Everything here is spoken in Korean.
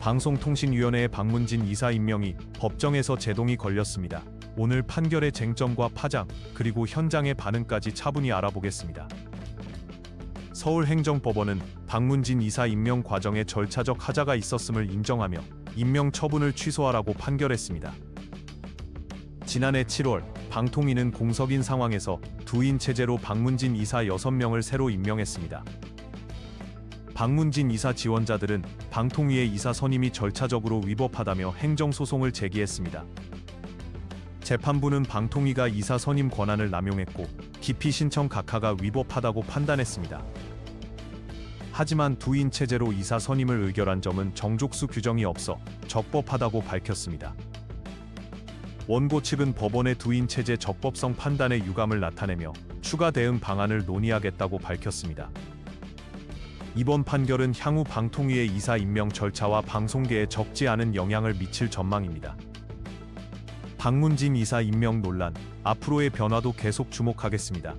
방송통신위원회의 박문진 이사 임명이 법정에서 제동이 걸렸습니다. 오늘 판결의 쟁점과 파장, 그리고 현장의 반응까지 차분히 알아보겠습니다. 서울행정법원은 박문진 이사 임명 과정에 절차적 하자가 있었음을 인정하며 임명 처분을 취소하라고 판결했습니다. 지난해 7월 방통위는 공석인 상황에서 두인 체제로 박문진 이사 6명을 새로 임명했습니다. 박문진 이사 지원자들은 방통위의 이사 선임이 절차적으로 위법하다며 행정소송을 제기했습니다. 재판부는 방통위가 이사 선임 권한을 남용했고 기피 신청 각하가 위법하다고 판단했습니다. 하지만 두인 체제로 이사 선임을 의결한 점은 정족수 규정이 없어 적법하다고 밝혔습니다. 원고 측은 법원의 두인 체제 적법성 판단에 유감을 나타내며 추가 대응 방안을 논의하겠다고 밝혔습니다. 이번 판결은 향후 방통위의 이사 임명 절차와 방송계에 적지 않은 영향을 미칠 전망입니다. 박문진 이사 임명 논란, 앞으로의 변화도 계속 주목하겠습니다.